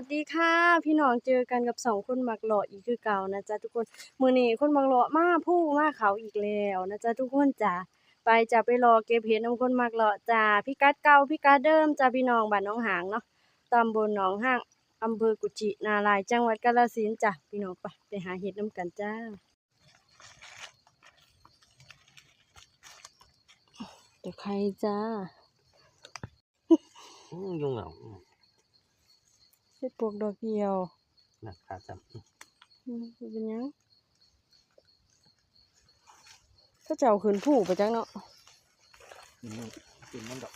วัสดีค่ะพี่น้องเจอกันกับสองคนมักหล่ออีกคือเก่านะจ๊ะทุกคนมือนี้คนมักหล่อมาผู้มาเขาอีกแล้วนะจ๊ะทุกคนจ้ะไปจะไปรอเก็บเห็ดน้ำคนมักหล่อจ้าพิกัดเก่าพิกัดเดิมจ้าพี่น้องบ้านหนองหางเนาะตำบลหนองหางอำเภอกุชินารายจังหวัดกาฬสินธุ์จ้ะพี่น้องไปไปหาเห็ดนํกันจ้าตะไคร้จ้ายุงเหงา เห็ดปวกดอกเดียวหนักขาจับอืมบ่เป็นหยังก็เจ้าขืนผู้ไปจังเนาะกินมันกินมันดอก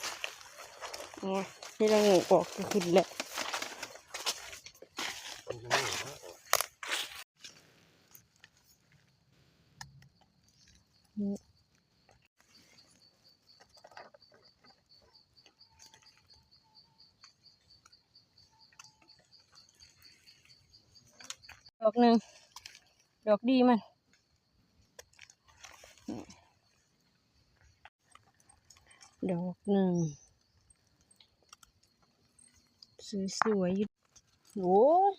อ๋อนี่ละงูออกก็ขึ้นแหละ มันจะไม่เหงา ดอกหนึ่งดอกดีมัน ดอกหนึ่งสวยๆอยู่โอ้ย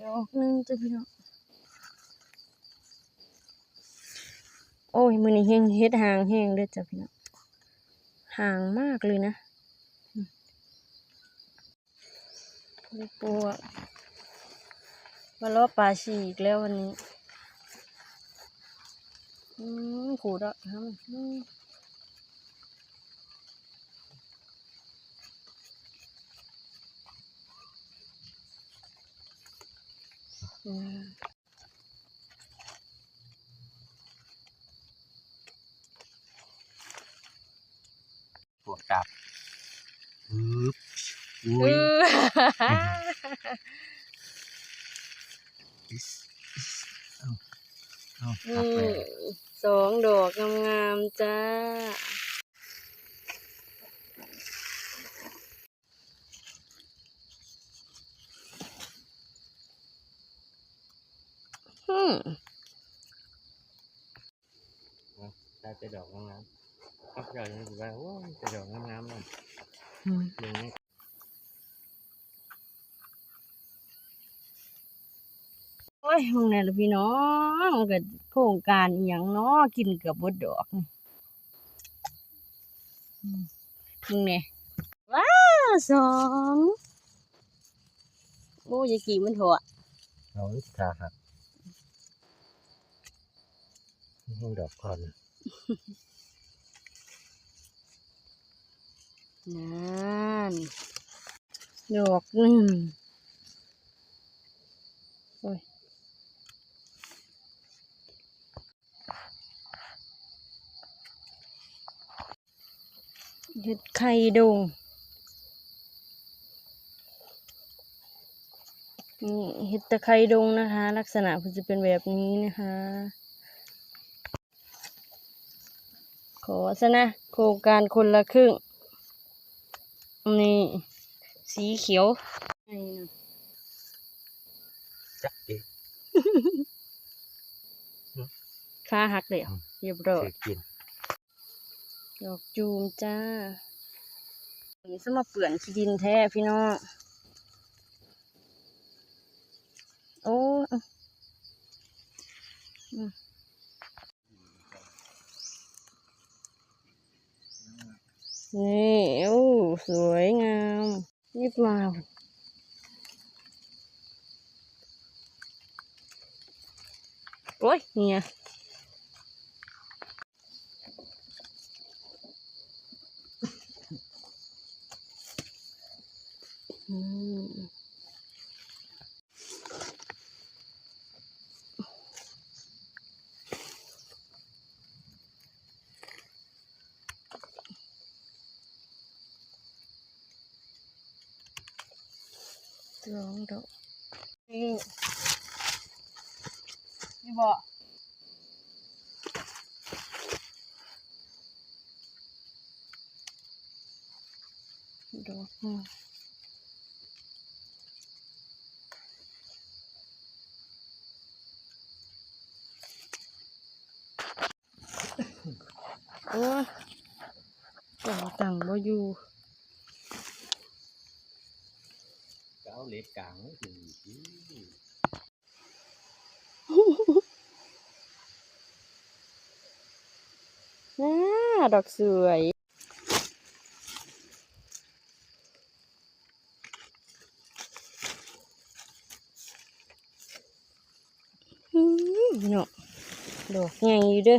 ดอกหนึ่งจะพี่น้องโอ้ยมือนี้เฮงเฮ็ดหางแห้งเด้อจ้ะพี่น้อง ห่างมากเลยนะลูกปูมาล้อปลาฉีกแล้ววันนี้อืมขูดอะทำอืมอืม ดกลับปึ๊บอือุ้ยออิสอิสเอาเอากอืลับไปมสองดอกงามๆจ้าอืมได้แต่ดอกงาม ๆก็เจออย่างนี้ว่าโอ้ยแต่ดอกงามๆนั่นอืมเรื่องนี้โอ้ยมึงเนี่ยล่ะพี่น้องมันก็โครงการอหย่างเนาะกินเกือบบดดอกนี่อืมมึงเนี่ยว้าวสองโอ้ยายกี่มันถั่วเอาอีกขาหักนี่ดอกก่อน นั่นดอกหนึ่งโอ้ยเห็ดไข่ดงนี่เห็ดตะไคร้ดงนะคะ ลักษณะมันจะเป็นแบบนี้นะคะ ขอซะนะ โครงการคนละครึ่ง นี่สีเขียวนี่นะจักดิขาหักเลยอะเรียบร้อยเคยกินดอกจูมจ้านี่สมาเปื่อนขี้ดินแท้พี่น้องโอ้อะอืมนี่โอ้ สวยงามรีบมาโอ้ยเนี่ยอืม สองดอกนี่นี่บอกดอกหนึ่งโอ้ยต่อตังบ่อยู่ เล็กกลางไว้ถึงน่าดอกสวยเนาะดอกใหญ่อยู่เด้อ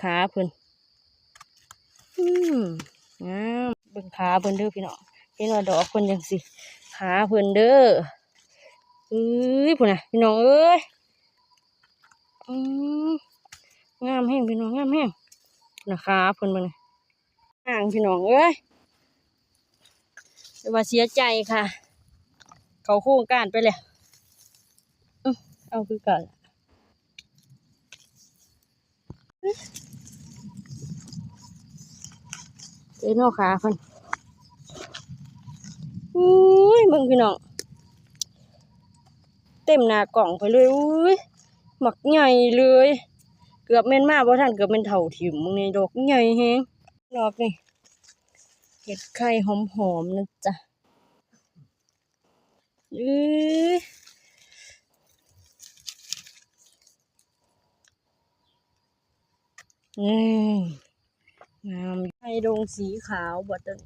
ขาเพิ่น อืมงามเบิ่งขาเพิ่นเด้อพี่น้องเห็นว่าดอกเพิ่นจังสิขาเพิ่นเด้อเอ้ยพุ่นน่ะพี่น้องเอ้ยอืมงามแห้งพี่น้องงามแห้งนะคะเพิ่นเบิ่งน่ะห่างพี่น้องเอ้ยแต่ว่าเสียใจค่ะ เขาโครงการไปแล้วเอาคือกัน เอ้ยนอกขาเพิ่นอุ้ยเบิ่งพี่น้อง เต็มหน้ากล่องไปเลยอุ้ยหมักใหญ่เลย เกือบแม่นมาบ่ทันเกือบเป็นเท่าถิ่มมึงในดอกใหญ่แฮงดอกนี่เห็ดไข่หอมๆนะจ๊ะอื้ออืมงาม ดงสีขาวบดต้น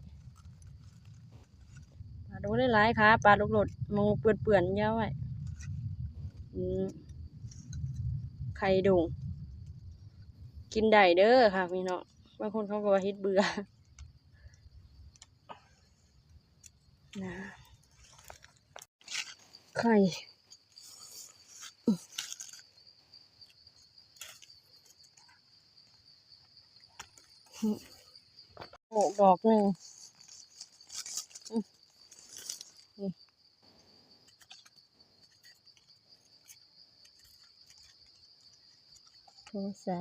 ปลาดงได้หลายค่ะปลาดกหลดมองเปื่อนๆยาวไว้ไข่ดุงกินได้เด้อค่ะพี่น้องบางคนเขาก็ว่าฮ็ดเบื่อนะไข่โห ดอกหนึ่งนี่โทษะ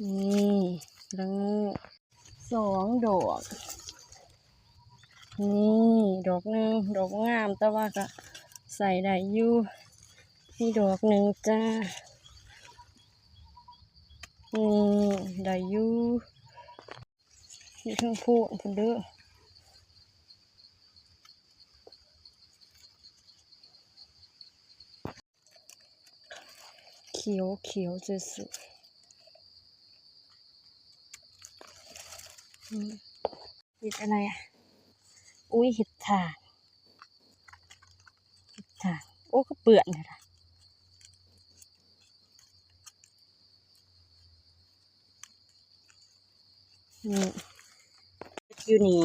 นี่แล้วสองดอก นี่ ดอกหนึ่งดอกงามแต่ว่าก็ใส่ได้อยู่นี่ดอกหนึ่งจ้า นี่ได้อยู่นี่ทั้งพูดพูดเด้อเขียวเขียวจะสุดอืมเห็ดอะไรอะ อุ้ยเห็ดถ่าน เห็ดถ่าน โอ้ก็เปื่อนเลยล่ะ นี่อยู่นี่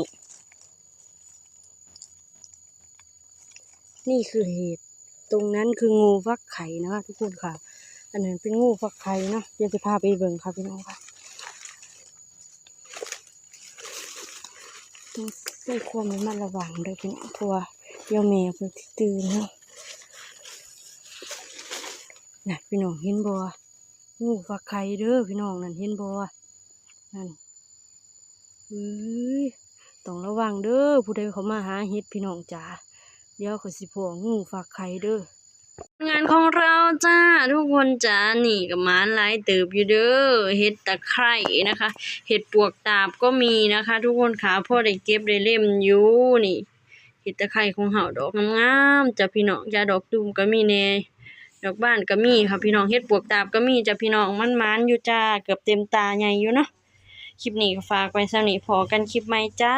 นี่คือเห็ด ตรงนั้นคืองูฟักไข่นะคะทุกคนค่ะ อันนั้นเป็นงูฟักไข่นะเดี๋ยวจะพาไปเบิ่งค่ะพี่น้องค่ะต้องใส่ความระมัดระวังเด้อพี่น้องเพราะว่าเดี๋ยวแม่เพิ่นตื่นเนาะน่ะพี่น้องเห็นบ่งูฟักไข่เด้อพี่น้องนั่นเห็นบ่นั่น อ้ยต้องระวังเด้อผู้ใดเขามาหาเห็ดพี่น้องจ๋าเดี๋ยวเขาสิพวงงูฝากไข่เด้องานของเราจ้าทุกคนจ้านี่กับมาหลายเติบอยู่เด้อเห็ดตะไคร่นะคะ เห็ดปวกตาบก็มีนะคะ ทุกคนขาพ่อได้เก็บได้เล่มอยู่นี่เห็ดตะไคร่ของเห่าดอกงามๆจ้ะพี่น้องจ้าดอกตูมก็มีแน่ดอกบ้านก็มีค่ะพี่น้องเห็ดปวกตาบก็มีจ้ะพี่น้องมันมันๆอยู่จ้าเกือบเต็มตาใหญ่อยู่เนาะ คลิปนี้ก็ฝากไว้สำหรับนี้พอกันคลิปใหม่จ้า